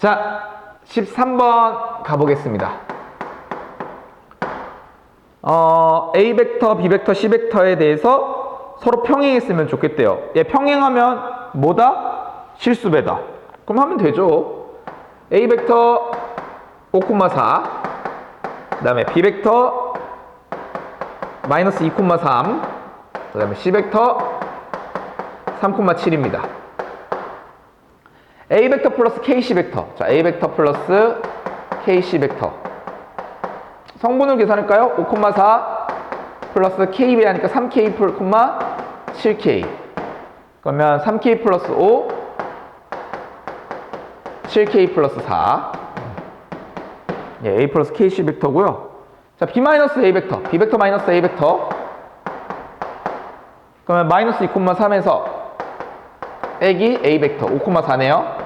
자, 13번 가보겠습니다. 어, A 벡터, B 벡터, C 벡터에 대해서 서로 평행했으면 좋겠대요. 얘 평행하면 뭐다? 실수배다. 그럼 하면 되죠. A 벡터 5,4 그 다음에 B 벡터 마이너스 2,3 그 다음에 C 벡터 3,7입니다. A 벡터 플러스 KC 벡터. 자, A 벡터 플러스 KC 벡터. 성분을 계산할까요? 5,4 플러스 KB 하니까 3K 플 7K. 그러면 3K 플러스 5, 7K 플러스 4. 예, A 플러스 KC 벡터고요. 자, B 마이너스 A 벡터, B 벡터 마이너스 A 벡터. 그러면 마이너스 2,3에서 빼기 A 벡터 5,4네요.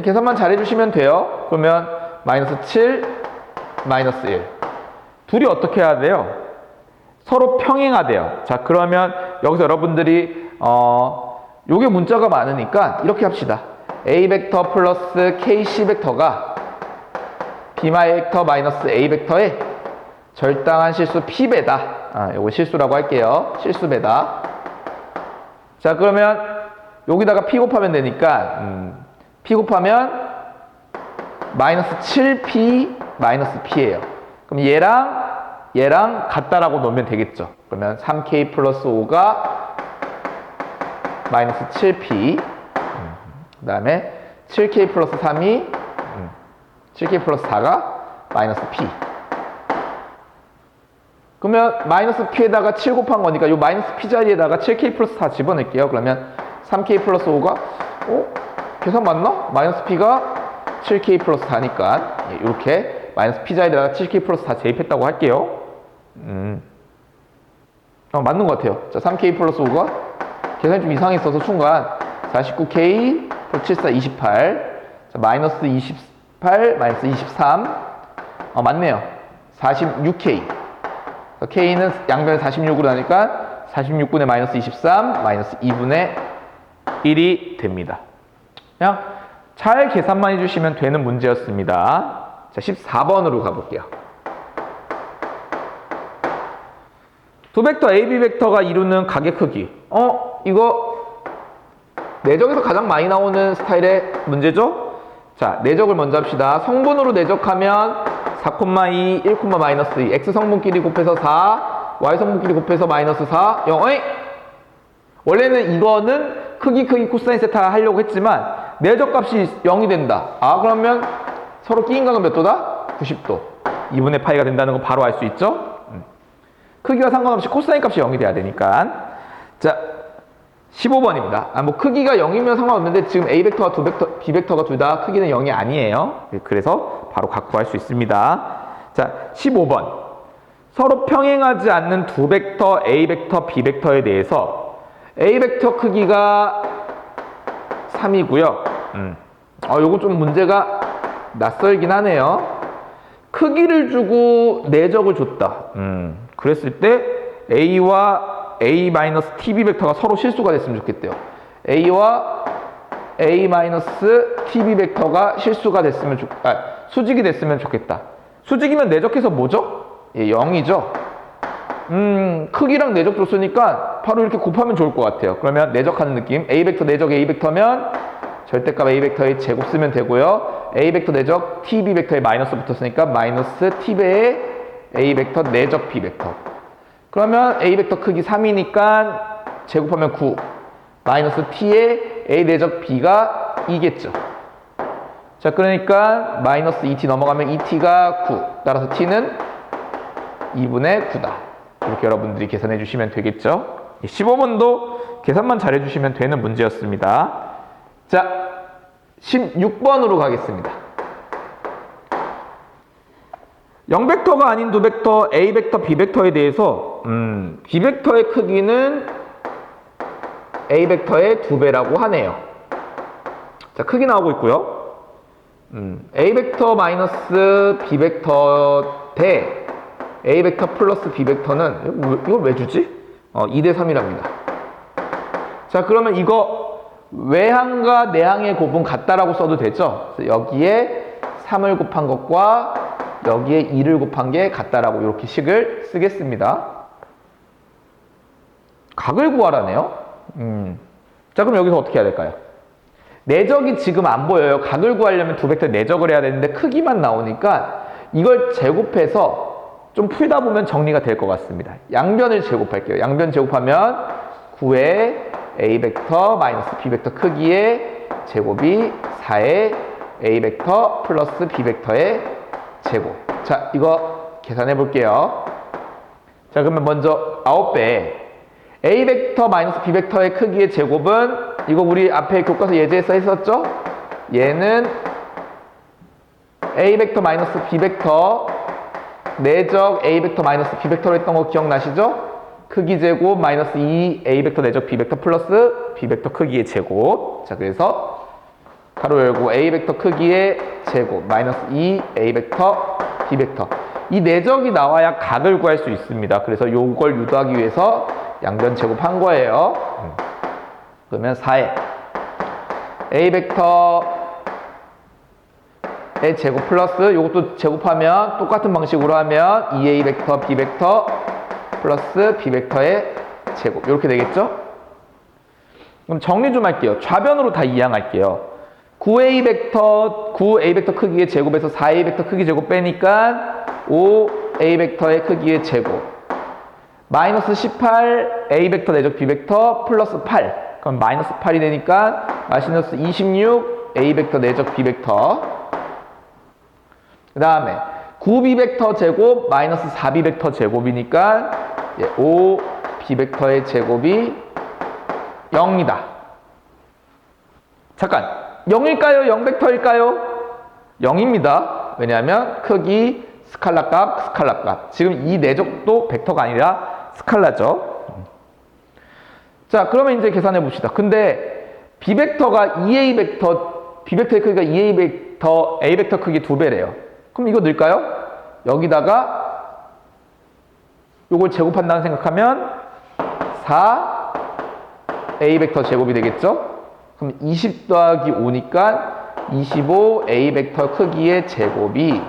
계산만 잘 해주시면 돼요. 그러면 마이너스 7, 마이너스 1. 둘이 어떻게 해야 돼요? 서로 평행하대요. 자, 그러면 여기서 여러분들이 어, 요게 문자가 많으니까 이렇게 합시다. A 벡터 플러스 KC 벡터가 B 벡터 마이너스 A 벡터의 절당한 실수 P배다. 아, 요거 실수라고 할게요. 실수 배다. 자, 그러면 여기다가 P 곱하면 되니까 음, P 곱하면 마이너스 7P 마이너스 P예요. 그럼 얘랑 얘랑 같다라고 놓으면 되겠죠. 그러면 3K 플러스 5가 마이너스 7P 그 다음에 7K 플러스 3이 7K 플러스 4가 마이너스 P 그러면 마이너스 P에다가 7 곱한 거니까 이 마이너스 P 자리에다가 7K 플러스 4 집어넣을게요. 그러면 3K 플러스 5가 어? 계산 맞나? 마이너스 P가 7K 플러스 4니까 이렇게 마이너스 P 자리에다가 7K 플러스 4 대입했다고 할게요. 음. 어, 맞는 것 같아요. 자, 3K 플러스 5가 계산이 좀 이상했어서 순간 49K 플러스 74, 28 자, 마이너스 28, 마이너스 23 어, 맞네요. 46K K는 양변 46으로 나니까 46분의 마이너스 23 마이너스 2분의 1이 됩니다. 그냥 잘 계산만 해주시면 되는 문제였습니다. 자, 14번으로 가볼게요. 두 벡터 AB 벡터가 이루는 가계 크기. 어, 이거 내적에서 가장 많이 나오는 스타일의 문제죠? 자, 내적을 먼저 합시다. 성분으로 내적하면 4,2, 1, 마이너스 2. X 성분끼리 곱해서 4, Y 성분끼리 곱해서 마이너스 4, 0. 어이? 원래는 이거는 크기, 크기, 코사인 세타 하려고 했지만 내적 값이 0이 된다. 아, 그러면 서로 끼인 각은 몇 도다? 90도. 2분의 파이가 된다는 거 바로 알 수 있죠? 음. 크기와 상관없이 코사인 값이 0이 돼야 되니까. 자, 15번입니다. 아, 뭐 크기가 0이면 상관없는데 지금 A 벡터와 두 벡터, B 벡터가 둘 다 크기는 0이 아니에요. 네, 그래서 바로 갖고 갈수 있습니다. 자, 15번. 서로 평행하지 않는 두 벡터 A 벡터, B 벡터에 대해서 A 벡터 크기가 3이고요. 음. 어, 요거 좀 문제가 낯설긴 하네요. 크기를 주고 내적을 줬다. 음. 그랬을 때 A와 A-TB 벡터가 서로 실수가 됐으면 좋겠대요. A와 A-TB 벡터가 실수가 됐으면 좋, 아, 수직이 됐으면 좋겠다. 수직이면 내적해서 뭐죠? 예, 0이죠. 음, 크기랑 내적 줬으니까 바로 이렇게 곱하면 좋을 것 같아요. 그러면 내적하는 느낌. A 벡터 내적 A 벡터면 절대값 A 벡터의 제곱 쓰면 되고요. A 벡터 내적 TB 벡터에 마이너스 붙었으니까 마이너스 T배의 A 벡터 내적 B 벡터. 그러면 A 벡터 크기 3이니까 제곱하면 9 마이너스 T의 A 내적 B가 2겠죠. 자 그러니까 마이너스 2T 넘어가면 2T가 9 따라서 T는 2분의 9다. 이렇게 여러분들이 계산해 주시면 되겠죠. 15번도 계산만 잘 해 주시면 되는 문제였습니다. 자 16번으로 가겠습니다. 0벡터가 아닌 두 벡터 A 벡터, B 벡터에 대해서 음, B 벡터의 크기는 A 벡터의 두 배라고 하네요. 자, 크기 나오고 있고요. 음, A 벡터 마이너스 B 벡터 대 A 벡터 플러스 B 벡터는 이걸 왜 주지? 어, 2대 3이랍니다. 자, 그러면 이거 외항과 내항의 곱은 같다라고 써도 되죠. 여기에 3을 곱한 것과 여기에 2를 곱한 게 같다라고 이렇게 식을 쓰겠습니다. 각을 구하라네요. 음. 자, 그럼 여기서 어떻게 해야 될까요? 내적이 지금 안 보여요. 각을 구하려면 두 벡터 내적을 해야 되는데 크기만 나오니까 이걸 제곱해서 좀 풀다 보면 정리가 될 것 같습니다. 양변을 제곱할게요. 양변 제곱하면 9의 a 벡터 마이너스 b 벡터 크기의 제곱이 4의 a 벡터 플러스 b 벡터의 제곱. 자, 이거 계산해 볼게요. 자, 그러면 먼저 9배 a 벡터 마이너스 b 벡터의 크기의 제곱은 이거 우리 앞에 교과서 예제에서 했었죠? 얘는 a 벡터 마이너스 b 벡터 내적 a 벡터 마이너스 b 벡터로 했던 거 기억나시죠? 크기 제곱 마이너스 2 a 벡터 내적 b 벡터 플러스 b 벡터 크기의 제곱. 자 그래서 가로 열고 a 벡터 크기의 제곱 마이너스 2 a 벡터 b 벡터. 이 내적이 나와야 각을 구할 수 있습니다. 그래서 요걸 유도하기 위해서 양변 제곱한 거예요. 음. 그러면 4에 a 벡터 의 제곱 플러스 이것도 제곱하면 똑같은 방식으로 하면 2a 벡터 b 벡터 플러스 b 벡터의 제곱 이렇게 되겠죠? 그럼 정리 좀 할게요. 좌변으로 다 이항할게요. 9a 벡터 9a 벡터 크기의 제곱에서 4a 벡터 크기 제곱 빼니까 5a 벡터의 크기의 제곱 마이너스 18 a 벡터 내적 b 벡터 플러스 8 그럼 마이너스 8이 되니까 마이너스 26 a 벡터 내적 b 벡터 그 다음에 9b 벡터 제곱 마이너스 4b 벡터 제곱이니까 5 b 벡터의 제곱이 0이다. 잠깐 0일까요? 0 벡터일까요? 0입니다. 왜냐하면 크기 스칼라 값, 스칼라 값. 지금 이 내적도 벡터가 아니라 스칼라죠. 자, 그러면 이제 계산해 봅시다. 근데 b 벡터가 2a 벡터, b 벡터의 크기가 2a 벡터, a 벡터 크기 두 배래요. 그럼 이거 넣을까요? 여기다가 요걸 제곱한다는 생각하면 4 a 벡터 제곱이 되겠죠? 그럼 20 더하기 5니까 25 a 벡터 크기의 제곱이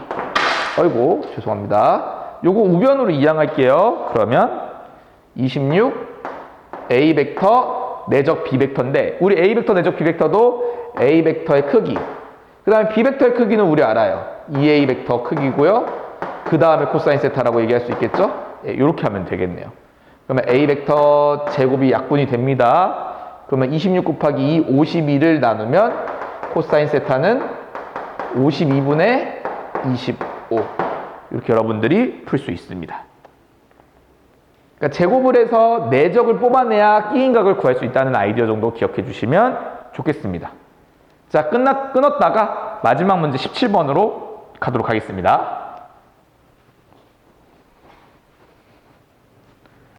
아이고 죄송합니다. 요거 우변으로 이항할게요. 그러면 26 a 벡터 내적 b 벡터인데 우리 a 벡터 내적 b 벡터도 a 벡터의 크기 그 다음에 b 벡터의 크기는 우리 알아요. 2a 벡터 크기고요. 그 다음에 코사인 세타라고 얘기할 수 있겠죠? 예, 이렇게 하면 되겠네요. 그러면 a 벡터 제곱이 약분이 됩니다. 그러면 26 곱하기 2, 52를 나누면 코사인 세타는 52분의 25 이렇게 여러분들이 풀 수 있습니다. 그러니까 제곱을 해서 내적을 뽑아내야 끼인각을 구할 수 있다는 아이디어 정도 기억해 주시면 좋겠습니다. 자, 끝났, 끊었다가 마지막 문제 17번으로 가도록 하겠습니다.